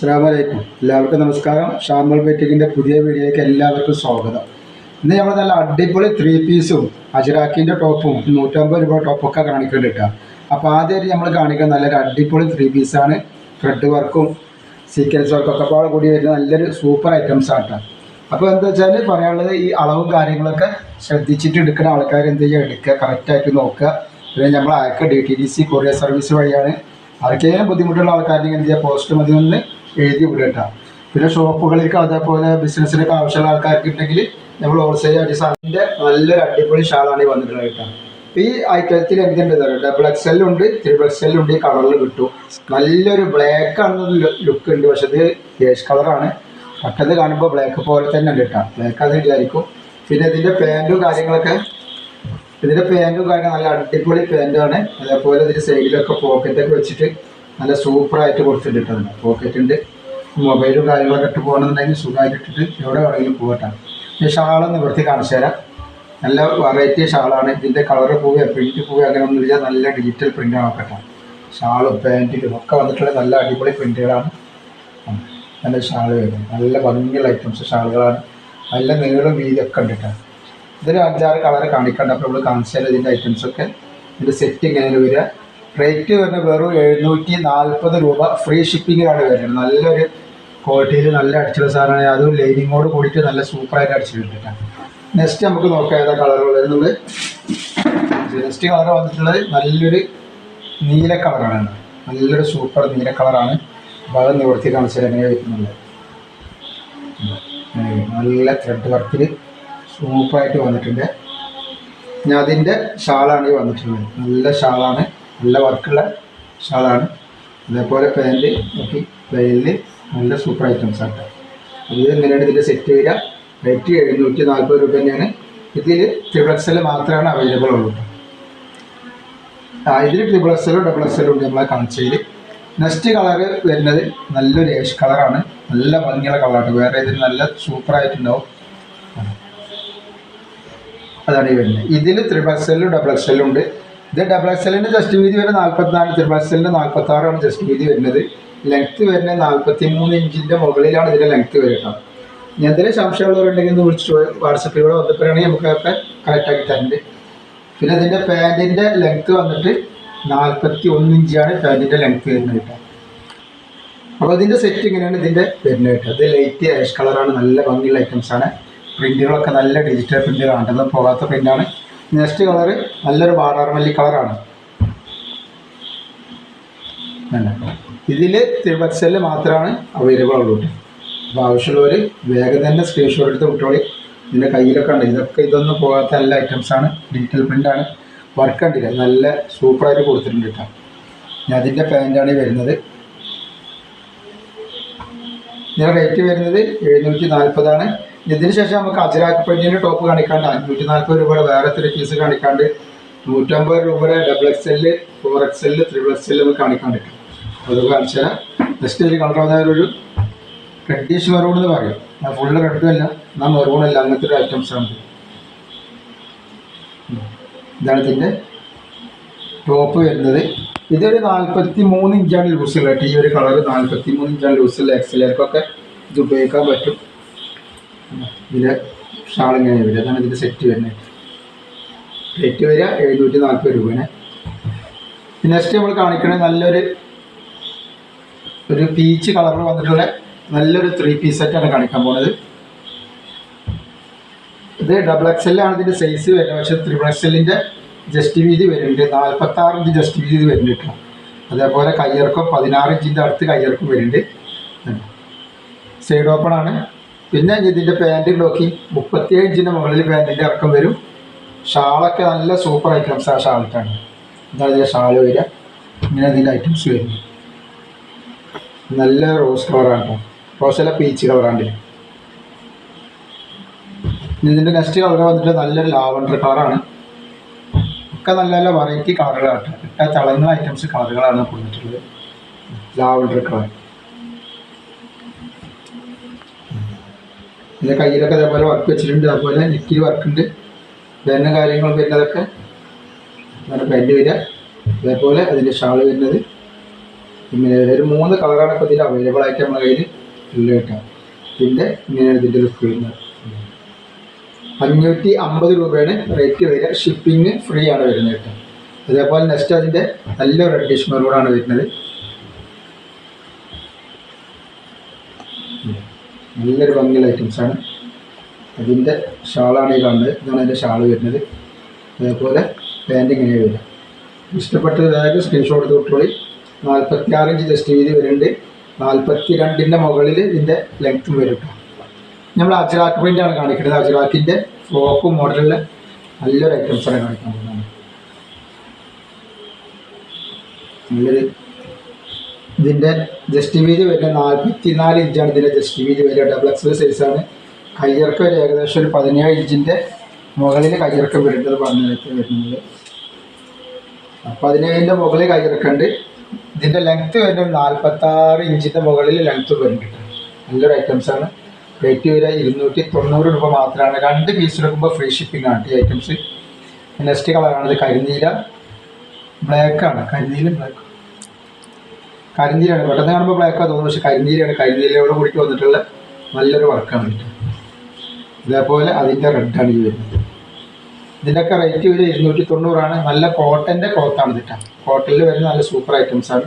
അസ്സാമലൈക്കും എല്ലാവർക്കും നമസ്കാരം. ഷാമൽ ബേറ്റിക്കിന്റെ പുതിയ വീഡിയോയ്ക്ക് എല്ലാവർക്കും സ്വാഗതം. ഇന്ന് നമ്മൾ നല്ല അടിപൊളി ത്രീ പീസും അജറാക്കിന്റെ ടോപ്പും നൂറ്റമ്പത് രൂപ ടോപ്പൊക്കെ കാണിക്കുന്നുണ്ട് കേട്ടോ അപ്പോൾ ആദ്യമായിട്ട് നമ്മൾ കാണിക്കുന്ന നല്ലൊരു അടിപൊളി ത്രീ പീസാണ് ത്രെഡ് വർക്കും സീക്വൻസ് വർക്കും ഒക്കെ പാടെ കൂടി വരുന്ന നല്ലൊരു സൂപ്പർ ഐറ്റംസ് ആണ് കേട്ടോ അപ്പോൾ എന്താ വെച്ചാൽ പറയാനുള്ളത് ഈ അളവും കാര്യങ്ങളൊക്കെ ശ്രദ്ധിച്ചിട്ട് എടുക്കുന്ന ആൾക്കാർ എന്ത് ചെയ്യുക എടുക്കുക. കറക്റ്റായിട്ട് നോക്കുക. പിന്നെ നമ്മൾ അയക്കുക D T D C courier service വഴിയാണ്. ആർക്കെങ്കിലും ബുദ്ധിമുട്ടുള്ള ആൾക്കാരെങ്കിൽ എന്ത് ചെയ്യുക പോസ്റ്റ് മതി ഒന്ന് എഴുതി വിടട്ടോ. പിന്നെ ഷോപ്പുകളിലേക്ക് അതേപോലെ ബിസിനസ്സിലേക്ക് ആവശ്യമുള്ള ആൾക്കാർക്ക് ഉണ്ടെങ്കിൽ നമ്മൾ ഹോൾസെയിൽ അടിസ്ഥാനത്തിന്റെ നല്ലൊരു അടിപൊളി ഷാളാണ് ഈ വന്നിട്ടുള്ളത് കേട്ടോ. ഈ ഐറ്റത്തിൽ എന്തുണ്ട് ഡബിൾ എക്സ് എൽ ഉണ്ട് ത്രിബിൾ എക്സ് എൽ ഉണ്ട് ഈ കളറിൽ കിട്ടും. നല്ലൊരു ബ്ലാക്ക് ആണ് ലുക്ക് ഉണ്ട്. പക്ഷെ ഇത് ഏഷ് കളറാണ് പെട്ടെന്ന് കാണുമ്പോൾ ബ്ലാക്ക് പോലെ തന്നെ ഉണ്ട് കേട്ടോ. ബ്ലാക്ക് അത് വിചാരിക്കും. പിന്നെ ഇതിന്റെ പാന്റും കാര്യങ്ങളൊക്കെ ഇതിന്റെ പാന്റും കാര്യങ്ങൾ നല്ല അടിപൊളി പാന്റാണ് അതേപോലെ ഇതിന്റെ സൈഡിലൊക്കെ പോക്കറ്റൊക്കെ വെച്ചിട്ട് നല്ല സൂപ്പറായിട്ട് കൊടുത്തിട്ടുണ്ട് പോക്കറ്റ് ഉണ്ട്. മൊബൈലും കാര്യങ്ങളൊക്കെ ഇട്ട് പോകണമെന്നുണ്ടെങ്കിൽ സുഖമായിട്ടിട്ട് എവിടെ വേണമെങ്കിലും പോകട്ടെ. ഈ ഷാൾ വൃത്തി കാണിച്ചു തരാം. നല്ല വെറൈറ്റി ഷാളാണ്. ഇതിന്റെ കളറ് പോവുക പ്രിന്റ് പോവുക അങ്ങനെ ഒന്നും ഇല്ല. നല്ല ഡിജിറ്റൽ പ്രിന്റാണ് നോക്കട്ടെ ഷാളും പാന്റിലും ഒക്കെ വന്നിട്ടുള്ള നല്ല അടിപൊളി പ്രിന്റുകളാണ് നല്ല ഷാൾ വരുന്നത്. നല്ല ഭംഗിയുള്ള ഐറ്റംസ് ഷാളുകളാണ്. നല്ല നീളം വീതിയൊക്കെ ഉണ്ട് കേട്ടോ. ഇതൊരു അഞ്ചാറ് കളർ കാണിക്കണ്ട. അപ്പോൾ നമ്മൾ കാണിച്ചാൽ ഇതിന്റെ ഐറ്റംസൊക്കെ ഇതിന്റെ സെറ്റ് എങ്ങനെയാണ് വരിക? റേറ്റ് വരുന്ന വെറും എഴുന്നൂറ്റി നാൽപ്പത് രൂപ ഫ്രീ ഷിപ്പിങ്ങിലാണ് വരുന്നത്. നല്ലൊരു ക്വാളിറ്റിയിൽ നല്ല അടിച്ചുള്ള സാധനമാണ്. അതും ലൈനിങ്ങോട് കൂടിയിട്ട് നല്ല സൂപ്പറായിട്ട് അടിച്ചിട്ടുണ്ട് നെക്സ്റ്റ് നമുക്ക് നോക്കാം ഏതാ കളറുള്ളത് നെക്സ്റ്റ് കളർ വന്നിട്ടുള്ളത് നല്ലൊരു നീല കളറാണ് നല്ലൊരു സൂപ്പർ നീല കളറാണ് ഭാഗം നിവർത്തി കാണിച്ചാൽ എങ്ങനെ നല്ല ത്രെഡ് വർക്കിൽ സൂപ്പറായിട്ട് വന്നിട്ടുണ്ട്. ഞാൻ അതിന്റെ ഷാളാണ് വന്നിട്ടുള്ളത്. നല്ല ഷാളാണ്. നല്ല വർക്കുള്ള ഷാളാണ്. അതേപോലെ പാന്റ് നോക്കി പ്ലെയിനിൽ നല്ല സൂപ്പർ ഐറ്റംസ് ആണ് ഇത് എങ്ങനെയാണ് ഇതിന്റെ സെറ്റ് വരിക? റേറ്റ് എഴുന്നൂറ്റി നാൽപ്പത് രൂപ തന്നെയാണ്. ഇതിൽ ട്രിപ്പിൾ എൽ മാത്രമാണ് അവൈലബിൾ ഉള്ളൂ ആ ഇതിൽ ട്രിപ്പിൾ എക്സലും ഡബിൾ എക്സ് എല്ലോ ഉണ്ട് നമ്മളെ കണച്ചയിൽ നെക്സ്റ്റ് കളർ വരുന്നത് നല്ലൊരു ഏഷ് കളറാണ് നല്ല ഭംഗിയുള്ള കളറാണ് വേറെ ഇതിൽ നല്ല സൂപ്പറായിട്ടുണ്ടാവും അതാണ് ഈ വരുന്നത്. ഇതിൽ ത്രിബിൾ എല്ലോ ഡബിൾ എക്സ് എല്ലോ ഉണ്ട്. ഇത് ഡബിൾ എക്സലിന്റെ ജസ്റ്റ് വീതി വരുന്നത് നാൽപ്പത്തിനാല് ത്രിബിൾ എക്സലിന്റെ നാൽപ്പത്താറാണ് ജസ്റ്റ് വീതി വരുന്നത്. ലെങ്ത്ത് വരുന്നത് നാൽപ്പത്തി മൂന്ന് ഇഞ്ചിന്റെ മുകളിലാണ് ഇതിന്റെ ലെങ്ത്ത് വരുന്നത് ഇനി എന്തെങ്കിലും സംശയമുള്ളവരുണ്ടെങ്കിൽ ഒന്ന് വിളിച്ചിട്ട് വാട്സപ്പിലൂടെ വന്നപ്പോഴാണെങ്കിൽ നമുക്കൊക്കെ കറക്റ്റാക്കി തരുന്നുണ്ട് പിന്നെ ഇതിന്റെ പാന്റിന്റെ ലെങ്ത്ത് വന്നിട്ട് നാൽപ്പത്തി ഒന്ന് ഇഞ്ചാണ് പാന്റിന്റെ ലെങ്ത്ത് വരുന്നത് കേട്ടോ. അപ്പോൾ ഇതിന്റെ സെറ്റ് ഇങ്ങനെയാണ് ഇതിന്റെ വരുന്നത് കേട്ടോ. ഇത് ലൈറ്റ് ആഷ് കളറാണ് നല്ല ഭംഗിയുള്ള ഐറ്റംസ് ആണ്. പ്രിന്റുകളൊക്കെ നല്ല ഡിജിറ്റൽ പ്രിന്റുകളാണ് അതൊന്നും പോകാത്ത പ്രിന്റാണ് നെക്സ്റ്റ് കളറ് നല്ലൊരു വാടാർമല്ലി കളറാണ് ഇതിൽ തിരുവത്സൽ മാത്രമാണ് അവൈലബിൾ ഉള്ളൂ. അപ്പോൾ ആവശ്യമുള്ളവർ വേഗം തന്നെ സ്ക്രീൻഷോട്ട് എടുത്ത് വിട്ടോളി. ഇതിന്റെ കയ്യിലൊക്കെ ഉണ്ട്. ഇതൊക്കെ ഇതൊന്നും പോകാത്ത നല്ല ഐറ്റംസാണ് ഡിജിറ്റൽ പ്രിന്റാണ് വർക്ക് കണ്ടില്ല? നല്ല സൂപ്പറായിട്ട് കൊടുത്തിട്ടുണ്ട് കേട്ടോ ഞാൻ അതിന്റെ പാന്റാണ് വരുന്നത്. ഇതിന്റെ റേറ്റ് വരുന്നത് എഴുന്നൂറ്റി നാൽപ്പതാണ് ഇതിന് ശേഷം നമുക്ക് അജരാക്ക് പെണ്ണിന്റെ ടോപ്പ് കാണിക്കാണ്ട് അഞ്ഞൂറ്റി നാൽപ്പത് രൂപയുടെ വേറെ ത്രീ പീസ് കാണിക്കാണ്ട് നൂറ്റമ്പത് രൂപയുടെ double X L four X L triple X L നമുക്ക് കാണിക്കാൻ പറ്റും. അത് കാണിച്ചു തരാം ജസ്റ്റ് ഒരു കളർ വന്നാൽ ഒരു റെഡിഷ് മെറൂൺ എന്ന് പറയും. ഞാൻ ഫുള്ള് റെഡും അല്ല എന്നാൽ മെറൂൺ അല്ല അങ്ങനത്തെ ഒരു ഐറ്റംസ് ആണ്. ഇതാണ് ഇതിന്റെ ടോപ്പ് വരുന്നത്. ഇതൊരു നാൽപ്പത്തി മൂന്ന് ഇഞ്ചാണ് ലൂസുള്ളത് ഈ ഒരു കളർ നാൽപ്പത്തി മൂന്ന് ഇഞ്ചാണ് ലൂസുള്ള എക്സലേർക്കൊക്കെ ഇത് ഉപയോഗിക്കാൻ പറ്റും. ഇതിന്റെ ഷാൾ ഇങ്ങനെ വരിക? അതാണ് ഇതിന്റെ സെറ്റ് വരുന്നത്. റേറ്റ് വരിക എഴുന്നൂറ്റി നാൽപ്പത് രൂപയാണ് നെക്സ്റ്റ് നമ്മൾ കാണിക്കുന്നത് നല്ലൊരു ഒരു പീച്ച് കളറിൽ വന്നിട്ടുള്ള നല്ലൊരു ത്രീ പീസ് സെറ്റാണ് കാണിക്കാൻ പോണത്. ഇത് ഡബിൾ എക്സ് ആണ് ഇതിന്റെ സൈസ് വരുന്നത്. പക്ഷെ ത്രിബിൾ എക്സ് എല്ലിന്റെ ജസ്റ്റ് വീതി വരുന്നുണ്ട്. നാൽപ്പത്താറ് ഇഞ്ച് ജസ്റ്റ് വീതി വരുന്നുണ്ട് കേട്ടോ. അതേപോലെ കയ്യിറക്കം പതിനാറ് ഇഞ്ചിന്റെ അടുത്ത് കയ്യിറക്കം വരുന്നുണ്ട്. സൈഡ് ഓപ്പൺ ആണ്. പിന്നെ ഇതിന്റെ പാന്റ് നോക്കി മുപ്പത്തിയേഴ് ഇഞ്ചിന്റെ മുകളിൽ പാന്റിന്റെ ഇറക്കം വരും. ഷാളൊക്കെ നല്ല സൂപ്പർ ഐറ്റംസ് ആ ഷാളിട്ടാണ്. എന്താ ഇതിന്റെ ഷാൾ വരിക. ഇങ്ങനെ ഇതിന്റെ ഐറ്റംസ് വരും നല്ല റോസ് കളറാണ് കേട്ടോ റോസല്ല പീച്ച് കളറാണ് ഇനി ഇതിന്റെ നെക്സ്റ്റ് കളർ വന്നിട്ട് നല്ലൊരു ലാവണ്ടർ കളറാണ് ഒക്കെ നല്ല നല്ല വെറൈറ്റി കളറുകളാണ് ഇട്ട തിളങ്ങുന്ന ഐറ്റംസ് കളറുകളാണ് കൊടുത്തിട്ടുള്ളത് ലാവണ്ടർ കളർ ഇതിന്റെ കയ്യിലൊക്കെ അതേപോലെ വർക്ക് വെച്ചിട്ടുണ്ട്. അതുപോലെ നെക്കിൽ വർക്ക് ഉണ്ട്. വേറെ കാര്യങ്ങൾ വരുന്നതൊക്കെ അങ്ങനെ പാന്റ് വരിക. അതേപോലെ അതിന്റെ ഷാൾ വരുന്നത്. പിന്നെ ഒരു മൂന്ന് കളറാണ് ഇപ്പോൾ ഇതിൽ അവൈലബിൾ ആയിട്ട് നമ്മുടെ കയ്യിൽ ഉള്ളത് കേട്ടോ. പിന്നെ ഇങ്ങനെ ഇതിന്റെ ഒരു സ്ക്രീൻ അഞ്ഞൂറ്റി അമ്പത് രൂപയാണ് റേറ്റ് വരിക. ഷിപ്പിംഗ് ഫ്രീ ആണ് വരുന്നത് കേട്ടോ. അതേപോലെ നെക്സ്റ്റ് അതിന്റെ നല്ല റെഡിഷ് മെറൂണാണ് വരുന്നത്. നല്ലൊരു ഭംഗിയുള്ള ഐറ്റംസാണ് അതിന്റെ ഷാളാണ് ഈ കാണുന്നത്. ഇതാണ് അതിന്റെ ഷാൾ വരുന്നത്. അതേപോലെ പാന്റ് ഇങ്ങനെ വരിക ഇഷ്ടപ്പെട്ട ഇതായത് സ്ക്രീൻഷോട്ട് തൊട്ടുള്ളി നാൽപ്പത്തി ആറ് ജസ്റ്റ് വീതി വരുന്നുണ്ട്. നാൽപ്പത്തി രണ്ടിന്റെ മുകളിൽ ഇതിന്റെ ലെങ്ത്തും വരും കേട്ടോ നമ്മൾ അജ്രാക്ക് പ്രിന്റാണ് കാണിക്കുന്നത്. അജ്രാക്കിന്റെ ഫ്രോക്ക് മോഡലിലെ നല്ലൊരു ഐറ്റംസാണ് കാണിക്കാൻ പോകുന്നത്. നല്ലൊരു ഇതിന്റെ ജസ്റ്റ് വീതി നാൽപ്പത്തി നാല് ഇഞ്ചാണ് ഇതിന്റെ ജസ്റ്റ് വീതി വരിക ഡബിൾ എക്സൽ സൈസാണ് കയ്യിറക്കം ഒരു ഏകദേശം ഒരു പതിനേഴ് ഇഞ്ചിന്റെ മുകളിൽ കയ്യിറക്കം വരുന്നത് പറഞ്ഞിട്ട് വരുന്നത്. പതിനേഴിന്റെ മുകളിൽ കയ്യിറക്കുന്നുണ്ട് ഇതിന്റെ ലെങ്ത്ത് വരുന്നത് നാൽപ്പത്താറ് ഇഞ്ചിന്റെ മുകളിൽ ലെങ്ത്ത് വരുന്നുണ്ട് നല്ലൊരു ഐറ്റംസാണ് റേറ്റ് വരിക ഇരുന്നൂറ്റി തൊണ്ണൂറ് രൂപ മാത്രമാണ്. രണ്ട് പീസ് എടുക്കുമ്പോൾ ഫ്രീ ഷിപ്പിംഗ് ആണ് ഈ ഐറ്റംസ് നെക്സ്റ്റ് കളറാണിത് കരിനീല. ബ്ലാക്കാണ് കരിനീലും ബ്ലാക്ക് കരിനീലാണ് പെട്ടെന്ന് കാണുമ്പോൾ ബ്ലാക്കാണ് തോന്നുന്നു പക്ഷേ കരിനീലാണ് കരിനീലയോട് കൂടി വന്നിട്ടുള്ള നല്ലൊരു വർക്കാണ് ഇത്. ഇതേപോലെ അതിന്റെ റെഡാണ് ഇത് വരുന്നത്. ഇതിന്റെയൊക്കെ റേറ്റ് ഒരു ഇരുന്നൂറ്റി തൊണ്ണൂറാണ് നല്ല കോട്ടന്റെ ക്ലോത്താണ് ഇതിട്ട കോട്ടിൽ വരുന്ന നല്ല സൂപ്പർ ഐറ്റംസാണ്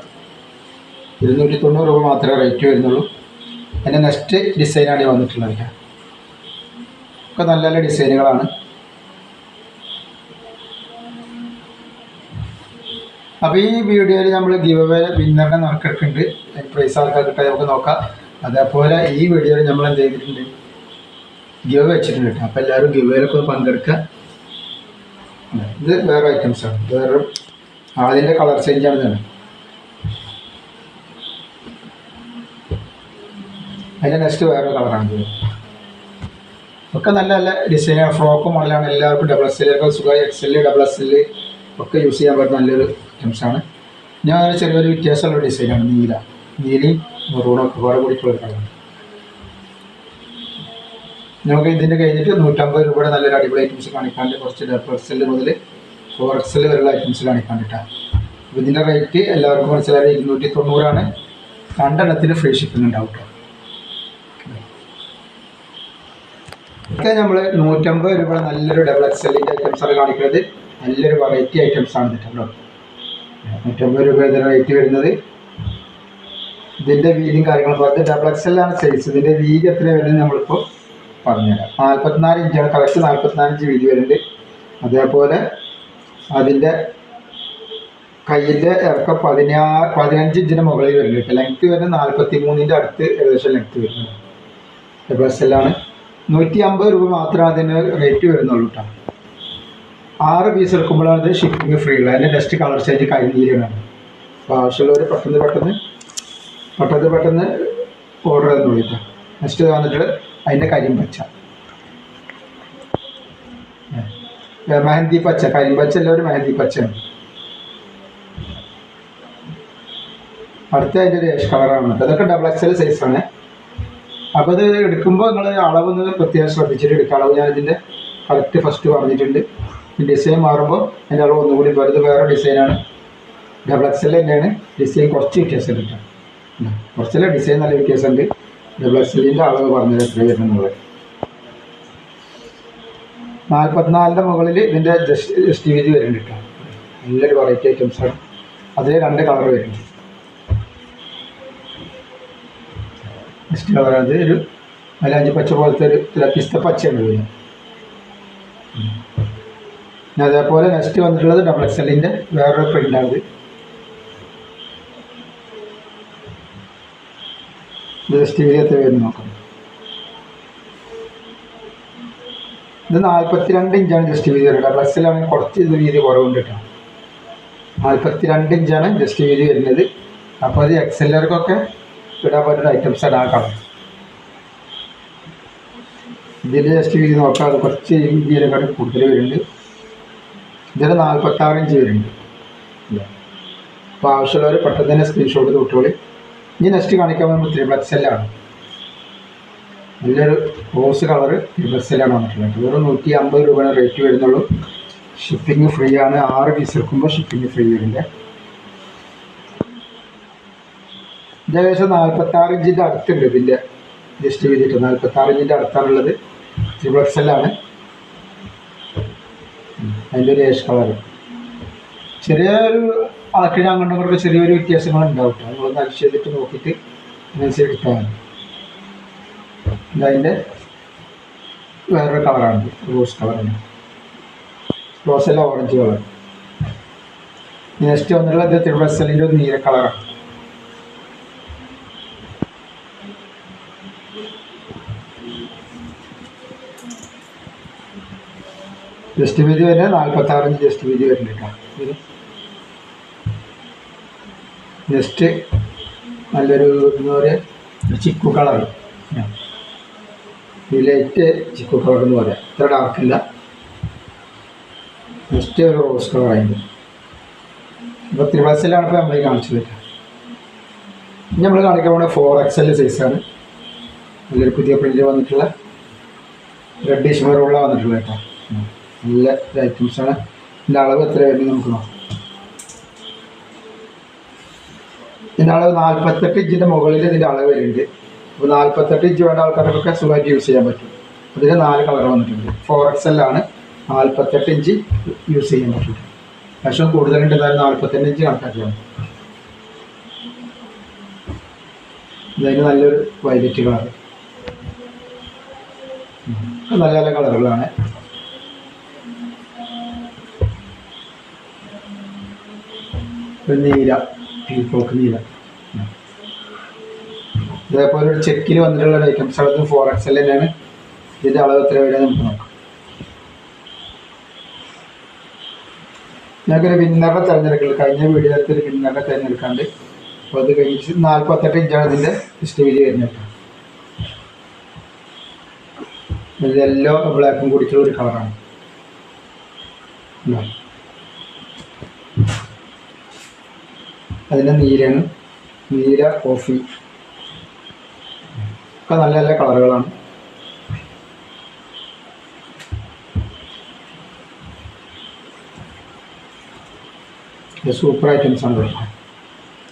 ഇരുന്നൂറ്റി തൊണ്ണൂറ് രൂപ മാത്രമേ റേറ്റ് വരുന്നുള്ളൂ. അതിന്റെ നെക്സ്റ്റ് ഡിസൈനാണ് വന്നിട്ടുള്ളത്. ഒക്കെ നല്ല നല്ല ഡിസൈനുകളാണ് അപ്പോൾ ഈ വീഡിയോയിൽ നമ്മൾ ഗിവ് അവേ വിന്നറിനെ നോക്കിയിട്ടുണ്ട് പ്രൈസ് ആൾക്കാർ കിട്ടാൻ നമുക്ക് നോക്കാം. അതേപോലെ ഈ വീഡിയോയിൽ നമ്മൾ എന്ത് ചെയ്തിട്ടുണ്ട്? ഗിവ് വെച്ചിട്ടുണ്ട് കേട്ടോ. അപ്പോൾ എല്ലാവരും ഗിവേയിലൊക്കെ ഒന്ന് പങ്കെടുക്കുക. ഇത് വേറെ ഐറ്റംസ് ആണ്. വേറെ ആദ്യത്തെ കളർ ചേഞ്ച് ആണ് തന്നെ അതിന്റെ നെക്സ്റ്റ് വേറെ കളറാണ് ഒക്കെ നല്ല നല്ല ഡിസൈനാണ് ഫ്രോക്കും മോഡലാണ് എല്ലാവർക്കും ഡബിൾ എസ് എൽ സുഖമായി. X L double S L ഒക്കെ യൂസ് ചെയ്യാൻ പറ്റുന്ന നല്ലൊരു ഐറ്റംസാണ് ഞാൻ ചെറിയൊരു വ്യത്യാസമുള്ള ഡിസൈനാണ് നീല. നീലയും മെറൂണും ഒരുപാട് കൂടെ കൂടിയിട്ടുള്ള കളറാണ്. നമുക്ക് ഇതിന്റെ കഴിഞ്ഞിട്ട് നൂറ്റമ്പത് രൂപയുടെ നല്ലൊരു അടിപൊളി ഐറ്റംസ് കാണിക്കാണ്ട് കുറച്ച് ഡബിൾ എക്സൽ മുതൽ ഫോർ എക്സൽ വരെയുള്ള ഐറ്റംസ് കാണിക്കാണ്ടിട്ടാണ് അപ്പോൾ ഇതിന്റെ റേറ്റ് എല്ലാവർക്കും മനസ്സിലായത് ഇരുന്നൂറ്റി തൊണ്ണൂറാണ് രണ്ടെണ്ണത്തിന് ഫ്രീ ഷിപ്പിംഗ് ഉണ്ടാവും കേട്ടോ ഒക്കെ നമ്മൾ നൂറ്റമ്പത് രൂപ നല്ലൊരു ഡബിൾ എക്സലിന്റെ ഐറ്റംസാണ് കാണിക്കുന്നത്. നല്ലൊരു വെറൈറ്റി ഐറ്റംസ് ആണ് കേട്ടോ നൂറ്റമ്പത് രൂപ ഇതിന് റേറ്റ് വരുന്നത്. ഇതിന്റെ വീതിയും കാര്യങ്ങളും പറഞ്ഞത് ഡബിൾ എക്സ് എല്ലാണ് സൈസ് ഇതിന്റെ വീതി എത്ര വരുന്നത് നമ്മളിപ്പോൾ പറഞ്ഞുതരാം. നാൽപ്പത്തിനാല് ഇഞ്ചാണ് കളക്ഷൻ നാൽപ്പത്തിനാല് വീതി വരുന്നുണ്ട്. അതേപോലെ അതിന്റെ കയ്യിന്റെ ഇറക്കം പതിനാറ് പതിനഞ്ച് ഇഞ്ചിന് മുകളിൽ വരുന്നുണ്ട് ലെങ്ത് വരുന്നത് നാൽപ്പത്തി മൂന്നിന്റെ അടുത്ത് ഏകദേശം ലെങ്ത്ത് വരുന്നത് ഡബിൾ എക്സ് എല്ലാണ് നൂറ്റി അമ്പത് രൂപ മാത്രമേ അതിന് റേറ്റ് വരുന്നുള്ളൂ കേട്ടോ. ആറ് പീസ് എടുക്കുമ്പോഴാണ് ഇത് ഷിപ്പിംഗ് ഫ്രീ ഉള്ളത്. അതിന്റെ നെക്സ്റ്റ് കളർ ചേഞ്ച് കഴിഞ്ഞിരിക്കണം അപ്പോൾ ആവശ്യമുള്ളവർ പെട്ടെന്ന് പെട്ടെന്ന് പെട്ടെന്ന് പെട്ടെന്ന് ഓർഡർ തന്നോളൂ വിളിക്കാം നെക്സ്റ്റ് വന്നിട്ട് അതിന്റെ കരിമ്പച്ച മെഹന്തി പച്ച. കരിമ്പച്ച എല്ലാവരും മെഹന്തി പച്ചയാണ്. അടുത്ത അതിന്റെ ഒരു ഏഷ് കളറാണ് അതൊക്കെ ഡബിൾ എക്സൽ സൈസാണ് അപ്പോൾ ഇത് എടുക്കുമ്പോൾ നിങ്ങൾ അളവ് ഒന്ന് പ്രത്യേകം ശ്രദ്ധിച്ചിട്ട് എടുക്കുക. അളവ് ഞാനിതിന്റെ കറക്റ്റ് ഫസ്റ്റ് പറഞ്ഞിട്ടുണ്ട്. ഡിസൈൻ മാറുമ്പോൾ അതിന്റെ അളവ് ഒന്നുകൂടി വരുന്നത് വേറെ ഡിസൈനാണ് ഡബിൾ എക്സ് എൽ തന്നെയാണ്. ഡിസൈൻ കുറച്ച് വ്യത്യാസം കിട്ടും. കുറച്ചല്ല ഡിസൈൻ നല്ല വ്യത്യാസമുണ്ട്. ഡബിൾ എക്സ് എല്ലിന്റെ അളവ് പറഞ്ഞത് എത്ര വരുന്നുള്ളത് നാൽപ്പത്തിനാലിന്റെ മുകളിൽ ഇതിന്റെ ജസ്റ്റ് ജസ്റ്റ് വീതി വരുന്നുണ്ട് കേട്ടോ. നല്ലൊരു വെറൈറ്റി ഐറ്റംസാണ് അതിൽ രണ്ട് കളർ വരുന്നുണ്ട്. ജസ്റ്റ് കളറാണ് ഒരു മലാഞ്ചി പച്ച പോലത്തെ ഒരു പിസ്ത പച്ചയാണ് വരുന്നത്. അതേപോലെ നെക്സ്റ്റ് വന്നിട്ടുള്ളത് ഡബിൾ എക്സ് എല്ലിന്റെ വേറൊരു പ്രിന്റാണിത് എത്ര വരുന്നു നോക്കാം. ഇത് നാൽപ്പത്തിരണ്ട് ഇഞ്ചാണ് ജസ്റ്റ് വീതി വരുന്നത് ഡബിൾ എക്സ് എല്ലാണെങ്കിൽ കുറച്ച് ഇത് വീതി കുറവുണ്ട് കേട്ടോ നാൽപ്പത്തിരണ്ട് ഇഞ്ചാണ് ജസ്റ്റ് വീതി വരുന്നത്. അപ്പോൾ അത് എക്സ് എല്ലാവർക്കൊക്കെ ഇടാൻ പറ്റുന്ന ഐറ്റംസാണ് ആ കളർ. ഇതിന്റെ ജസ്റ്റ് വീതി നോക്കാം. അത് കുറച്ച് വീതിയിലെക്കാട്ടും കൂടുതൽ വരുന്നുണ്ട്. ഇതിന് നാൽപ്പത്താറ് ഇഞ്ച് വരുന്നുണ്ട് അപ്പോൾ ആവശ്യമുള്ളവർ പെട്ടെന്ന് തന്നെ സ്ക്രീൻഷോട്ട് തൊട്ടോളി ഇനി നെക്സ്റ്റ് കാണിക്കാൻ പോകുമ്പോൾ ത്രിബിൾ എക്സ് എല്ലാണ് നല്ലൊരു റോസ് കളറ് ത്രിബിൾ എക്സ് എല്ലാണ് വന്നിട്ടുള്ളത്. വെറും നൂറ്റി അമ്പത് രൂപയാണ് റേറ്റ് വരുന്നുള്ളൂ. ഷിപ്പിംഗ് ഫ്രീ ആണ്. ആറ് പീസ് എടുക്കുമ്പോൾ ഷിപ്പിംഗ് ഫ്രീ വരുന്നുണ്ട് ഇത് ഏകദേശം നാൽപ്പത്തി ആറ് ഇഞ്ചിന്റെ അടുത്തുണ്ട് ഇതിന്റെ ജസ്റ്റ് വീതിയിട്ട് നാൽപ്പത്തി ആറ് ഇഞ്ചിന്റെ അടുത്താണുള്ളത് ത്രിബിൾ എക്സലാണ് അതിന്റെ ഒരു ഏഷ് കളർ ചെറിയൊരു അളക്കിന് അങ്ങോട്ടും ഇങ്ങോട്ടും ചെറിയൊരു കേട്ടോ നിങ്ങളൊന്ന് അരിച്ച് ചെയ്തിട്ട് നോക്കിയിട്ട് അതിനനുസരിച്ച് മതി. ഇതതിന്റെ വേറൊരു കളറാണ് റോസ് കളറാണ് റോസ് അല്ല ഓറഞ്ച് കളർ നെക്സ്റ്റ് വന്നിട്ടുള്ളത് തിരുവസലിന്റെ ഒരു നീല കളറാണ് ജസ്റ്റ് വീതി വരെ നാൽപ്പത്താറ് ഇഞ്ച് ജസ്റ്റ് കേട്ടോ ഇത് ജസ്റ്റ് നല്ലൊരു എന്താ പറയുക chikoo colour. Light chikoo colour എന്ന് പറയാം. ഇത്ര ഡാർക്കില്ല ജസ്റ്റ് ഒരു റോസ് കളർ ആയിരുന്നു. ഇപ്പോൾ തിരുവനന്തപുരത്തിലാണ് ഇപ്പോൾ നമ്മൾ കാണിച്ചു തരാം നമ്മൾ കാണിക്കാൻ പോകുന്നത് ഫോർ എക്സ് എൽ സൈസാണ് നല്ലൊരു പുതിയ പ്രിന്റ് വന്നിട്ടുള്ള റെഡിഷ് മെറുള്ള വന്നിട്ടുള്ള കേട്ടോ. നല്ല ഐറ്റംസാണ് ഇതിന്റെ അളവ് എത്ര വരുന്നത് നമുക്ക് നോക്കാം ഇതിന്റെ അളവ് നാൽപ്പത്തെട്ട് ഇഞ്ചിന്റെ മുകളിൽ ഇതിന്റെ അളവ് വരുന്നുണ്ട്. അപ്പോൾ നാൽപ്പത്തെട്ട് ഇഞ്ച് വേണ്ട ആൾക്കാർക്കൊക്കെ സുഖമായിട്ട് യൂസ് ചെയ്യാൻ പറ്റും. അതിൽ നാല് കളർ വന്നിട്ടുണ്ട്. ഫോർ എക്സ് എല്ലാണ് നാൽപ്പത്തെട്ട് ഇഞ്ച് യൂസ് ചെയ്യാൻ പറ്റും പക്ഷേ കൂടുതലുണ്ട് എന്തായാലും നാൽപ്പത്തെട്ട് ഇഞ്ച് കണക്കാക്കിയാണ് ഇതിന് നല്ലൊരു വൈലറ്റ് കളർ നല്ല നല്ല കളറുകളാണ് ഒരു നീല പീക്കോക്ക് നീല. ഇതേപോലെ ഒരു ചെക്കിൽ വന്നിട്ടുള്ള ഒരു ഐറ്റംസ് അത് ഫോർ എൽ തന്നെയാണ്. ഇതിന്റെ അളവ് എത്ര വരെ നമുക്ക് നോക്കാം. ഞങ്ങൾക്കൊരു വിന്നറെ തിരഞ്ഞെടുക്കൽ കഴിഞ്ഞ വീഡിയോയിലത്തെ ഒരു വിന്നറെ തിരഞ്ഞെടുക്കാണ്ട്. അപ്പോൾ അത് കഴിഞ്ഞിട്ട് നാൽപ്പത്തെട്ട് ഇഞ്ചാണ് ഇതിന്റെ സ്റ്റേജ് വരുന്നത്. കേട്ടോ ഇത് യെല്ലോ ബ്ലാക്കും കൂടിയിട്ടുള്ള ഒരു കളറാണ് ഇതാ. അതിന്റെ നീരാണ് നീര കോഫി. ഒക്കെ നല്ല നല്ല കളറുകളാണ്. സൂപ്പർ ഐറ്റംസ് ആണ്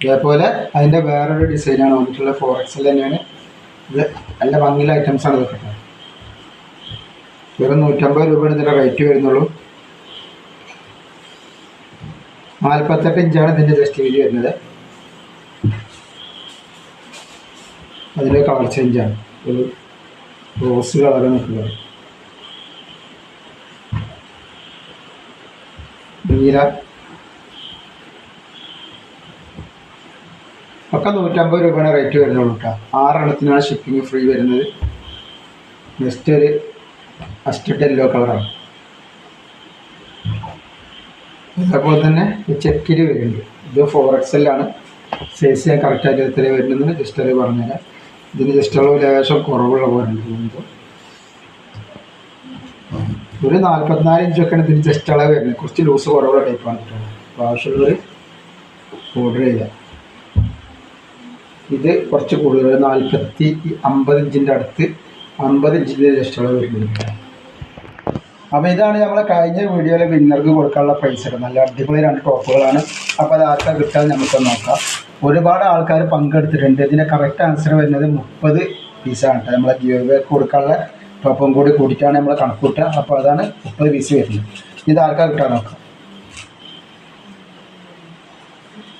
അതേപോലെ അതിന്റെ വേറൊരു ഡിസൈനാണ് വന്നിട്ടുള്ള ഫോർ എക്സൽ തന്നെയാണ്. ഇത് നല്ല ഭംഗിയുള്ള ഐറ്റംസ് ആണ് ഇതൊക്കെ. വെറും നൂറ്റമ്പത് രൂപയാണ് ഇതിന്റെ റേറ്റ് വരുന്നുള്ളൂ. നാൽപ്പത്തെട്ട് ഇഞ്ചാണ് ഇതിന്റെ ജസ്റ്റ് വീതി വരുന്നത്. അതിന്റെ കളർ ചേഞ്ചാണ് ഒരു റോസ് കളർ നിൽക്കുന്നത്. നീല. ഒക്കെ നൂറ്റമ്പത് രൂപയാണ് റേറ്റ് വരുന്നുള്ളൂ കേട്ടോ. ആറെണ്ണത്തിനാണ് ഷിപ്പിംഗ് ഫ്രീ വരുന്നത്. നെക്സ്റ്റ് ഒരു അസ്റ്റഡ് യെല്ലോ കളറാണ് അതേപോലെ തന്നെ ചെക്കിൽ വരുന്നുണ്ട്. ഇത് ഫോർ എക്സലാണ് സൈസ് ഞാൻ കറക്റ്റായിട്ട് എത്ര വരുന്നത് ജസ്റ്റ് അത് പറഞ്ഞുതരാം. ഇതിന് ജസ്റ്റ് അളവ് ലേശം കുറവുള്ള പോലെ ഉണ്ട് ഒരു നാൽപ്പത്തിനാല് ഇഞ്ചൊക്കെയാണ് ഇതിന് ജസ്റ്റ് അളവ് വരുന്നത്. കുറച്ച് ലൂസ് കുറവുള്ള ടൈപ്പാണ് കേട്ടോ. അപ്പോൾ ആവശ്യമുള്ളവർ ഓർഡർ ചെയ്യുക. ഇത് കുറച്ച് കൂടുതൽ നാൽപ്പത്തി അമ്പത് ഇഞ്ചിന്റെ അടുത്ത് അമ്പത് ഇഞ്ചിന്റെ ജസ്റ്റ് അളവ് വരുന്നുണ്ട്. അപ്പോൾ ഇതാണ് നമ്മളെ കഴിഞ്ഞ വീഡിയോയിലെ വിന്നർക്ക് കൊടുക്കാനുള്ള പ്രൈസ് നല്ല അടിപൊളി രണ്ട് ടോപ്പുകളാണ് അപ്പോൾ അത് ആർക്കാ കിട്ടാൻ നമുക്ക് നോക്കാം. ഒരുപാട് ആൾക്കാർ പങ്കെടുത്തിട്ടുണ്ട്. ഇതിന്റെ കറക്റ്റ് ആൻസർ വരുന്നത് മുപ്പത് പീസാണ് കേട്ടോ. നമ്മളെ ജിയോ കൊടുക്കാനുള്ള ടോപ്പും കൂടി കൂടിയിട്ടാണ് നമ്മൾ കണക്കൂട്ടുക. അപ്പോൾ അതാണ് മുപ്പത് പീസ് വരുന്നത്. ഇത് ആർക്കാ കിട്ടാൻ നോക്കാം.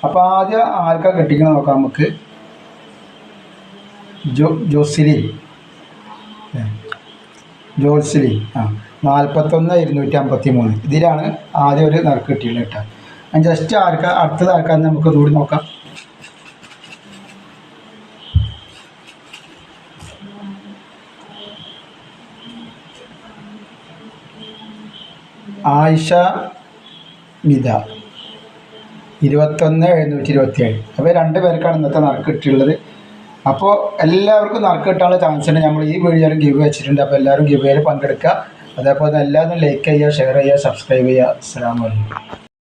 അപ്പോൾ ആദ്യം ആർക്കാ കിട്ടിക്കണം നോക്കാം നമുക്ക്. ജോ ജോസിലി. ജോസിലി. ആ. നാൽപ്പത്തൊന്ന് ഇരുന്നൂറ്റി അമ്പത്തി മൂന്ന് ഇതിലാണ് ആദ്യം ഒരു നറുക്ക് കിട്ടിയുള്ളത് കേട്ടോ. ഞാൻ ജസ്റ്റ് ആർക്കാ അടുത്തത് ആർക്കാന്ന് നമുക്ക് കൂടി നോക്കാം. ആയിഷ മിത. ഇരുപത്തൊന്ന് എഴുന്നൂറ്റി ഇരുപത്തി ഏഴ് അപ്പോൾ രണ്ട് പേർക്കാണ് ഇന്നത്തെ നറുക്ക് കിട്ടിയുള്ളത് അപ്പോൾ എല്ലാവർക്കും നറുക്ക് കിട്ടാനുള്ള ചാൻസ് ഉണ്ട്. നമ്മൾ ഈ വീഡിയോയിലും ഗിവ് വെച്ചിട്ടുണ്ട്. അപ്പോൾ എല്ലാവരും ഗിവേയിൽ പങ്കെടുക്കുക. അതേപോലെ എല്ലാവരും ലൈക്ക് ചെയ്യുക ഷെയർ ചെയ്യുക സബ്സ്ക്രൈബ് ചെയ്യുക. അസ്സാം വലൈക്കും